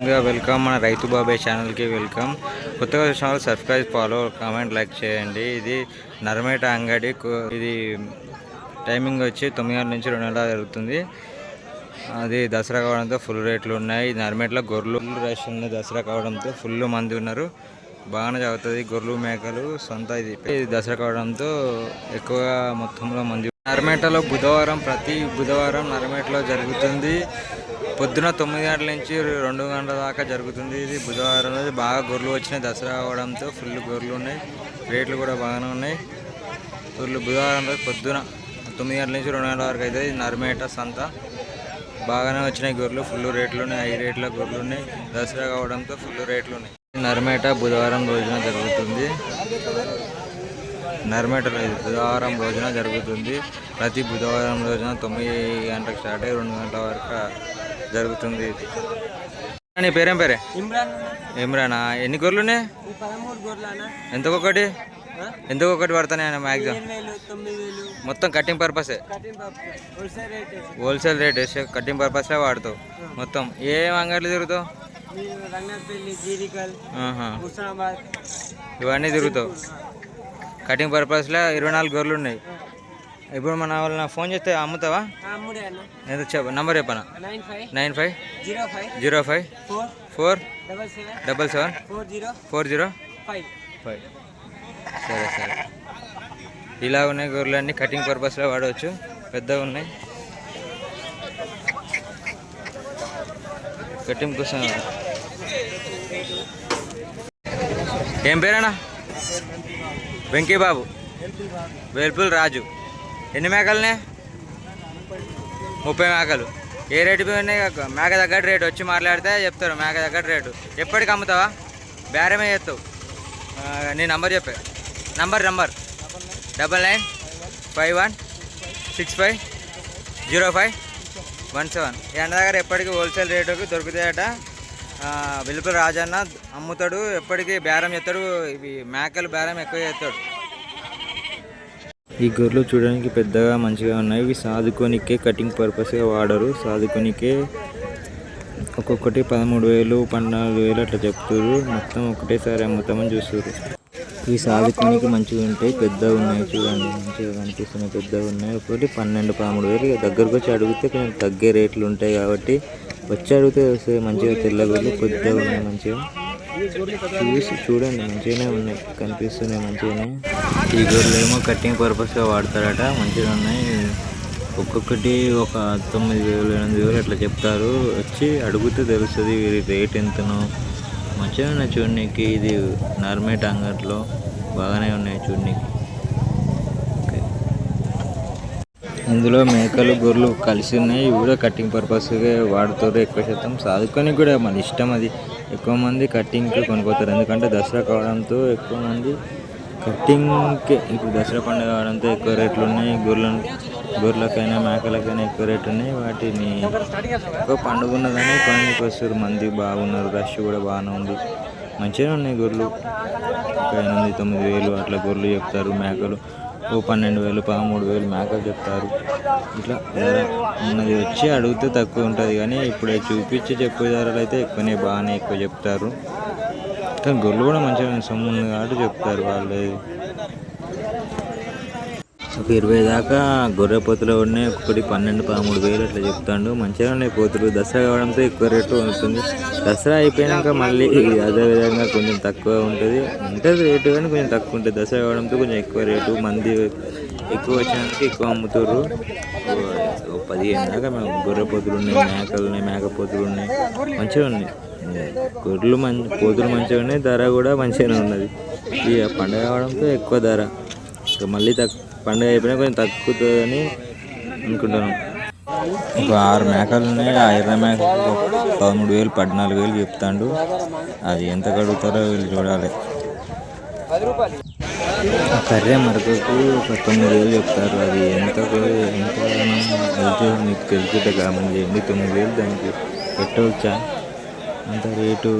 ముందుగా వెల్కమ్ మన రైతు బాబాయ్ ఛానల్కి వెల్కమ్. కొత్తగా channel subscribe follow comment like చేయండి. ఇది నరమేట అంగడి ఇది టైమింగ్ వచ్చి తొమ్మిది గంటల నుంచి రెండు గంటల జరుగుతుంది. అది దసరా కావడంతో ఫుల్ రేట్లు ఉన్నాయి. నర్మేటలో గొర్రెలు రష్ ఉంది దసరా కావడంతో ఫుల్ మంది ఉన్నారు. బాగానే చదువుతుంది గొర్రెలు మేకలు సొంత ఇది. దసరా కావడంతో ఎక్కువగా మొత్తంలో మంది నర్మేటలో బుధవారం ప్రతి బుధవారం నర్మేటలో జరుగుతుంది. పొద్దున తొమ్మిది గంటల నుంచి రెండు గంటల దాకా జరుగుతుంది ఇది. బుధవారం రోజు బాగా గొర్రెలు వచ్చినాయి. దసరా అవడంతో ఫుల్ గొర్రెలు ఉన్నాయి. రేట్లు కూడా బాగానే ఉన్నాయి. గొర్రెలు బుధవారం రోజు పొద్దున తొమ్మిది గంటల నుంచి రెండు గంటల వరకు అయితే నర్మేట సంత బాగానే వచ్చినాయి గొర్రెలు. ఫుల్ రేట్లు ఉన్నాయి. ఐదు రేట్ల గొర్రెలు ఉన్నాయి. దసరా కావడంతో ఫుల్ రేట్లు ఉన్నాయి. నర్మేట బుధవారం రోజున జరుగుతుంది. నరమేట బుధవారం రోజున జరుగుతుంది. ప్రతి బుధవారం రోజున తొమ్మిది గంటలకు స్టార్ట్ అయ్యి రెండు గంటల వరకు జరుగుతుంది. నీ పేరేం పేరే? ఇమ్రాన్. ఎన్ని గొర్రెలు ఉన్నాయి ఎంతకొకటి పడతాయి అన్న మ్యాక్సిమం మొత్తం కటింగ్ పర్పసే హోల్సేల్ రేట్ కటింగ్ పర్పస్లో వాడతావు? మొత్తం ఏం అంగట్లు తిరుగుతావు? ఇవన్నీ తిరుగుతావు? కటింగ్ పర్పస్లో ఇరవై నాలుగు గొర్రెలు ఉన్నాయి. ఇప్పుడు మన వాళ్ళ ఫోన్ చేస్తే అమ్ముతావా? ఎంత చెప్ప నంబర్ చెప్పనా? Nine five zero five zero five four double seven four zero four zero five five. సరే సరే. ఇలా ఉన్నాయి గొర్రెలు అన్నీ కటింగ్ పర్పస్లో వాడవచ్చు. పెద్దగా ఉన్నాయి. కటింగ్ కోసం. ఏం పేరేనా వెంకీ బాబు. వేల్పుల్ రాజు. ఎన్ని మేకలునే? ముప్పై మేకలు. ఏ రేటు ఉన్నాయి? మేక తగ్గట్టు రేటు. వచ్చి మాట్లాడితే చెప్తారు మేక తగ్గట్టు రేటు. ఎప్పటికి అమ్ముతావా? బేరమే చేస్తావు? నీ నంబర్ చెప్పే. Number number. Double nine five one six five zero five one seven. ఎండ అన్న దగ్గర ఎప్పటికీ హోల్సేల్ రేటుకి దొరుకుతాయట? వెలుపల రాజన్న అమ్ముతాడు ఎప్పటికీ బేరం చేస్తాడు ఇవి మేకలు బేరం ఎక్కువ చేస్తాడు. ఈ గొర్రెలు చూడడానికి పెద్దగా మంచిగా ఉన్నాయి. ఇవి సాదుకోనికే కటింగ్ పర్పస్గా వాడరు. సాదుకోనికే ఒక్కొక్కటి పదమూడు వేలు పద్నాలుగు వేలు అట్లా చెప్తారు. మొత్తం ఒకటేసారి అమ్ముతామని చూస్తారు. ఇవి సాదుకోనికి మంచిగా ఉంటాయి. పెద్దగా ఉన్నాయి చూడండి. మంచిగా కనిపిస్తున్నాయి. పెద్దగా ఉన్నాయి. ఒకటి పన్నెండు పదమూడు వేలు. దగ్గరకు వచ్చి అడిగితే కొంచెం తగ్గే రేట్లు ఉంటాయి కాబట్టి వచ్చి అడిగితే వస్తాయి మంచిగా తెల్లగొడ్లు కొద్దిగా ఉన్నాయి మంచిగా. చూసి చూడండి మంచిగానే ఉన్నాయి. కనిపిస్తున్నాయి మంచిగానే. ఈ గొర్రెలు ఏమో కట్టింగ్ పర్పస్గా వాడతారట. మంచిగా ఉన్నాయి. ఒక్కొక్కటి ఒక తొమ్మిది వేలు ఎనిమిది వేలు అట్లా చెప్తారు. వచ్చి అడిగితే తెలుస్తుంది వీరి రేట్ ఎంతనో. మంచిగా ఉన్నాయి చూడడానికి ఇది నర్మేట్ అంగట్లో బాగానే ఉన్నాయి చూడడానికి ఇందులో మేకలు గొర్రెలు కలిసి ఉన్నాయి. ఇవి కూడా కటింగ్ పర్పస్గా వాడుతారు. ఎక్కువ శాతం సాదుకొని కూడా మన ఇష్టం అది. ఎక్కువ మంది కటింగ్కి కొనుక్కోతారు. ఎందుకంటే దసరా కావడంతో ఎక్కువ మంది కటింగ్కి ఇప్పుడు దసరా పండుగ కావడంతో ఎక్కువ రేట్లు ఉన్నాయి. గొర్రెల గొర్రెలకైనా మేకలకైనా ఎక్కువ రేట్లు ఉన్నాయి. వాటిని ఎక్కువ పండుగ ఉన్నదని కొనడానికి వస్తారు మంది బాగున్నారు. రష్ కూడా బాగానే ఉంది. మంచిగా ఉన్నాయి గొర్రెలు. ఒక ఎనిమిది తొమ్మిది వేలు అట్లా గొర్రెలు చెప్తారు మేకలు. ఓ పన్నెండు వేలు పదమూడు వేలు మేకలు చెప్తారు. ఇట్లా ఉన్నది వచ్చి అడిగితే తక్కువ ఉంటుంది కానీ ఇప్పుడు చూపించి చెప్పే ధరలు అయితే ఎక్కువనే బాగానే ఎక్కువ చెప్తారు. కానీ గొర్రెలు కూడా మంచిగా సొమ్ము ఉంది కాబట్టి చెప్తారు వాళ్ళు. ఒక ఇరవై దాకా గొర్రె పోతులు ఉన్నాయి. ఒకటి పన్నెండు పదమూడు వేలు అట్లా చెప్తాడు. మంచిగా ఉన్నాయి పోతులు. దసరా కావడంతో ఎక్కువ రేటు ఉంటుంది దసరా అయిపోయాక మళ్ళీ అదే విధంగా కొంచెం తక్కువ ఉంటుంది. ఉంటుంది రేటు కానీ కొంచెం తక్కువ ఉంటుంది. దసరా కావడంతో కొంచెం ఎక్కువ రేటు. మంది ఎక్కువ వచ్చినందుకు ఎక్కువ అమ్ముతారు పదిహేను దాకా మేము గొర్రె పోతులు ఉన్నాయి మేకలు ఉన్నాయి మేక పోతులు ఉన్నాయి. మంచిగా ఉన్నాయి. గొర్రెలు మంచి పోతులు మంచిగా ఉన్నాయి. ధర కూడా మంచిగానే ఉన్నది. ఇక పండగ కావడంతో ఎక్కువ ధర. ఇక మళ్ళీ తక్కువ పండుగ అయిపోయినా కొంచెం తగ్గుతుందని అనుకుంటాను ఒక ఆరు మేకలు ఉన్నాయి. ఆ ఎర్ర మేకలు పదమూడు వేలు పద్నాలుగు వేలు చెప్తాడు. అది ఎంత కడుగుతారో వీళ్ళు చూడాలి. ఆ కర్రీ మరకకు ఒక తొమ్మిది వేలు చెప్తారు. అది ఎంత ఎంత వెళ్తే మీకు తెలుసుకుంటే కామెంట్ చేయండి తొమ్మిది వేలు దానికి పెట్టవచ్చా? అంత రేటు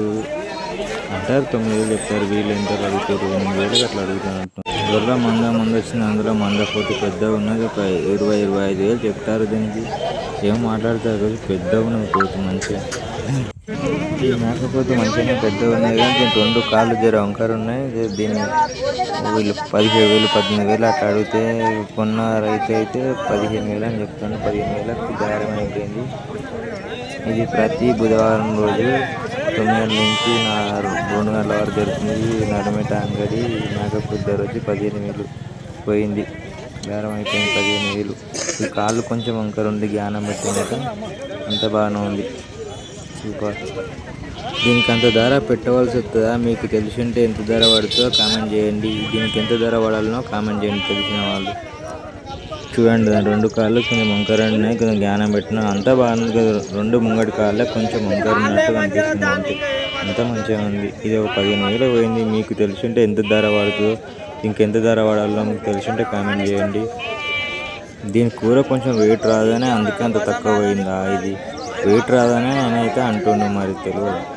అంటారు తొమ్మిది వేలు చెప్తారు. వీళ్ళు ఎంత అడుగుతారు? ఎనిమిది వేలు అట్లా అడుగుతున్నట్టు గొర్రె మంద మంద వచ్చింది అందులో మంద పోటీ పెద్దగా ఉన్నది. ఒక ఇరవై ఇరవై ఐదు వేలు చెప్తారు దీనికి. ఏం మాట్లాడతారు? పెద్ద ఉన్నది పోతు మంచిగా. ఈ మేకపోతే మంచిగానే పెద్దగా ఉన్నాయి కానీ దీనికి రెండు కాళ్ళు జర వంకర ఉన్నాయి. దీన్ని వీళ్ళు పదిహేడు వేలు పద్దెనిమిది వేలు అట్లా అడిగితే కొన్న రైతు అయితే పదిహేను వేలు అని చెప్తాను. పదిహేను వేలకు దారం అయిపోయింది ఇది ప్రతి బుధవారం రోజు తొమ్మిది నుంచి నా రెండు గంటల వరకు జరుగుతుంది. నడమేట అంగడి మేకప్ ఇద్దరు వచ్చి పదిహేను వేలు పోయింది. బేరం అయిపోయింది పదిహేను వేలు. ఈ కాళ్ళు కొంచెం వంకర ఉంది జ్ఞానం పెట్టినాక అంత బాగానే ఉంది. సూపర్. దీనికి అంత ధర పెట్టవలసి వస్తుందా? మీకు తెలిసి ఉంటే ఎంత ధర పడుతుందో కామెంట్ చేయండి. దీనికి ఎంత ధర పడాలనో కామెంట్ చేయండి తెలిసిన వాళ్ళు. చూడండి దాని రెండు కాళ్ళు కొంచెం వంకర ఉన్నాయి కొంచెం జ్ఞానం పెట్టిన. అంతా బాగుంది కదా రెండు ముంగడి కాళ్ళే కొంచెం వంకర ఉన్నట్టు కనిపిస్తుంది అంతే. అంతా మంచిగా ఉంది. ఇది ఒక పదిహేను వేలు పోయింది. మీకు తెలుసుంటే ఎంత ధర పడుతుందో ఇంకెంత ధర పడాలో మీకు తెలిసి ఉంటే కామెంట్ చేయండి. దీని కూర కొంచెం వెయిట్ రాదనే అందుకే అంత తక్కువ పోయిందా ఇది. వెయిట్ రాదనే నేనైతే అయితే మరి తెలియదు?